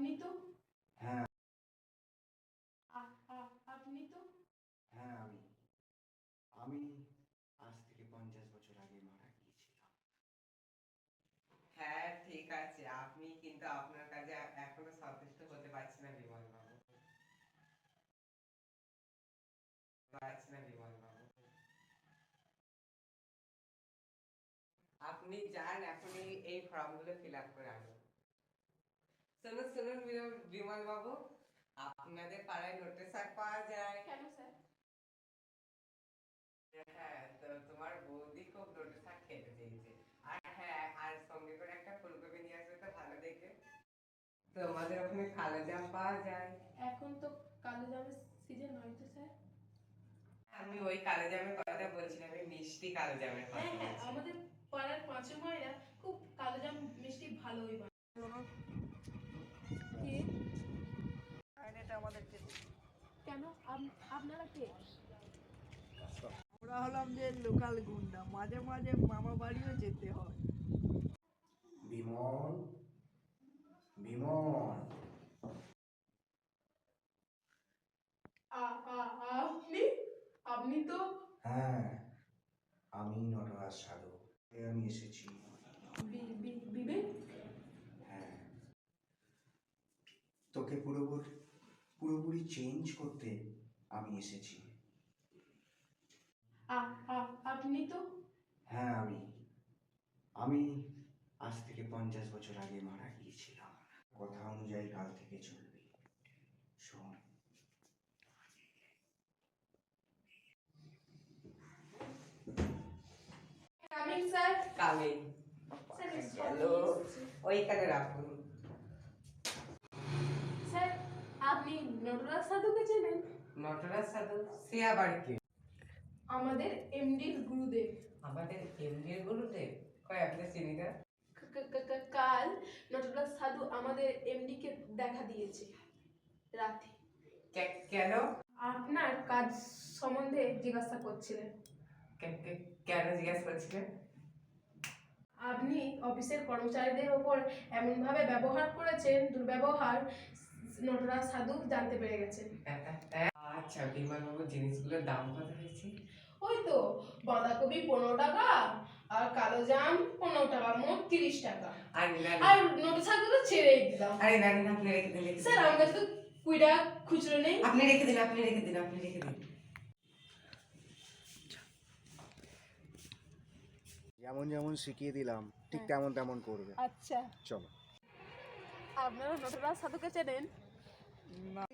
আপনি তো? হ্যাঁ। আপনি তো? হ্যাঁ আমি। আমি আজ থেকে পঞ্চাশ বছর আগে মারা গিয়েছিলাম। হ্যাঁ ঠিক আছে। আপনি কিন্তু আপনার কাজে এখনও সন্তুষ্ট হতে পারছি না বিমল বাবু। পারছি না বিমল বাবু। আপনি যান এখন এই ফর্মগুলো ফিল আপ করে আনুন। শুনুন শুনুন বিমল- বাবু আপনাদের পাড়ায় নোটিশ আর পাওয়া যায়। কেন স্যার? হ্যাঁ তো তোমার বৌদি খুব শাক খেতে চেয়েছে। আর হ্যাঁ আর সঙ্গে করে একটা ফুলকপি নিয়ে আসবে তো ভালো দেখে। তোমাদের ওখানে কালো জাম পাওয়া যায়। এখন তো কালো জামের সিজন নয় তো স্যার? আমি ওই কালো জামের কথা বলছি না আমি মিষ্টি কালো জামের কথা হ্যাঁ হ্যাঁ আমাদের পাড়ার পাঁচু মায়েরা খুব কালো জাম মিষ্টি ভালোই বানায় কি এটা আমাদের কেন? আপ- আপনারা কে? আমরা হলাম যে লোকাল গুন্ডা। মাঝে মাঝে মামা বাড়িও যেতে হয়। বিমল বিমল। আ- আ- আপনি? আপনি তো হ্যাঁ আমি নটরাজ সাধু। আমি এসেছি। বিবেক? হ্যাঁ। তোকে পুরোপুরি পুরোপুরি চেঞ্জ করতে আমি এসেছি। আপনি তো? হ্যাঁ আমি। আমি আজ থেকে পঞ্চাশ বছর আগে মারা গিয়েছিলাম। কথা অনুযায়ী কাল থেকে চলবে। শোন। Coming sir. Coming sir hello. ওইখানে রাখুন স্যার আপনি নটরাজ সাধুকে চেনেন? নটরাজ সাধু সে আবার কে আমাদের এমডির গুরুদেব। আমাদের এমডির গুরুদেব? কয় আপনি চিনি না? কাল নটরাজ সাধু আমাদের এমডিকে দেখা দিয়েছে। রাতে। কেন? আপনার কাজ সম্বন্ধে জিজ্ঞাসা করছিলেন। কেন জিজ্ঞাসা করছিলেন? আপনি অফিসের কর্মচারীদের ওপর এমনভাবে ব্যবহার করেছেন দুর্ব্যবহার নটরাজ সাধু জানতে পেরে গেছেন আচ্ছা বিমান বাবু জিনিসগুলোর দাম কত হয়েছে? ওই তো বাঁধাকপি পনেরো টাকা আর কালো জাম পনেরো টাকা মোট তিরিশ টাকা। আর না আর সাধু তো ছেড়েই দিলাম। আরে না না আপনি রেখে দিন রেখে দিন। স্যার আমার কাছে তো কুড়ি টাকা খুচরো নেই। আপনি রেখে দিন আপনি রেখে দিন আপনি রেখে দিন। যেমন যেমন শিখিয়ে দিলাম ঠিক তেমন তেমন করবে। আচ্ছা। চলো। আপনারা নটরাজ সাধুকে চেনেন? না।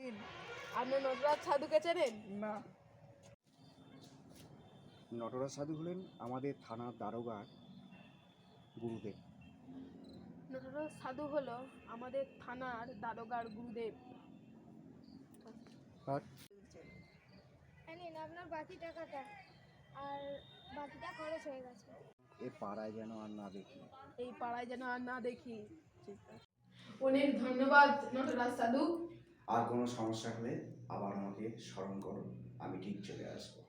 আপনার নটরাজ সাধুকে চেনেন? না। নটরাজ সাধু হলেন আমাদের থানার দারোগার গুরুদেব। নটরাজ সাধু হলো আমাদের থানার দারোগার গুরুদেব। আর? হ্যাঁ নিন আপনার বাকি টাকাটা। আর বাকিটা খরচ হয়ে গেছে। এ পাড়ায় যেন আর না দেখি। এই পাড়ায় যেন আর না দেখি। অনেক ধন্যবাদ নটরাজ সাধু। আর কোনো সমস্যা হলে আবার আমাকে স্মরণ করো আমি ঠিক চলে আসব।